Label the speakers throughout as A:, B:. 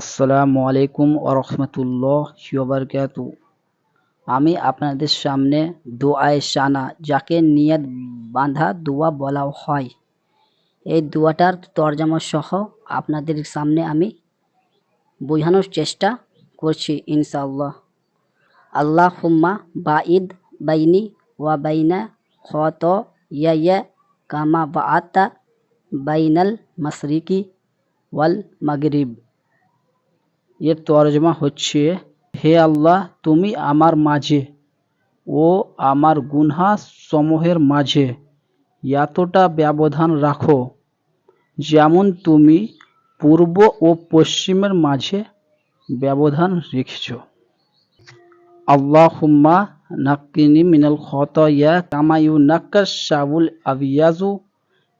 A: আসসালামু আলাইকুম ওরহমতুল্লাহ বারকাত আমি আপনাদের সামনে দোয়ায়ে শানা যাকে নিয়ত বাঁধা দোয়া বলা হয়। এই দোয়াটার তর্জমা সহ আপনাদের সামনে আমি বোঝানোর চেষ্টা করছি ইনশাআল্লাহ। আল্লাহ হুম্মা বাঈদ বাইনি ওয়া বাইনা খত ইয়া কামা বাআতা বাইনাল মাশরিকি ওয়াল মাগরিব। এর তর্জমা হচ্ছে, হে আল্লাহ, তুমি আমার মাঝে ও আমার গুনহা সমূহের মাঝে এতটা ব্যবধান রাখো যেমন তুমি পূর্ব ও পশ্চিমের মাঝে ব্যবধান রেখেছ। আল্লাহুম্মা নাক্কিনি মিনাল খতায়া কামায়ু ইউনাক্কাস শাবুল আবিয়াজু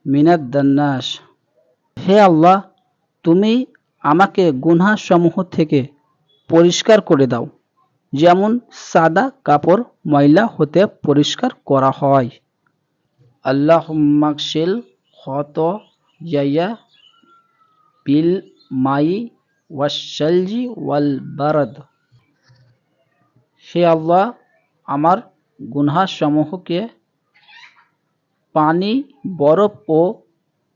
A: মিনাদ দান্নাস হে আল্লাহ, তুমি আমাকে গুনহাসমূহ থেকে পরিষ্কার করে দাও, যেমন সাদা কাপড় ময়লা হতে পরিষ্কার করা হয়। আল্লাহ আল্লাহুম্মাকশিল খত ইয়া বিল মাই ওয়াশালজি ওয়াল বারদ। হে আল্লাহ, আমার গুনহাসমূহকে পানি, বরফ ও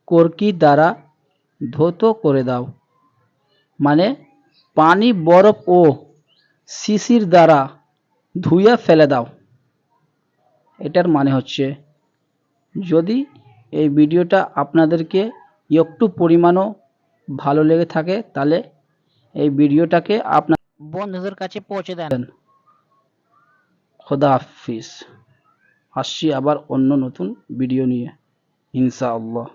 A: কর্কি দ্বারা ধৌত করে দাও। মানে পানি বরফ ও শিশির দ্বারা ধুয়ে ফেলে দাও। এটার মানে হচ্ছে, যদি এই ভিডিওটা আপনাদেরকে একটু পরিমাণও ভালো লেগে থাকে, তাহলে এই ভিডিওটাকে আপনার
B: বন্ধুদের কাছে পৌঁছে দেন।
A: খোদা হাফিজ। আসছি আবার অন্য নতুন ভিডিও নিয়ে, ইনশাআল্লাহ।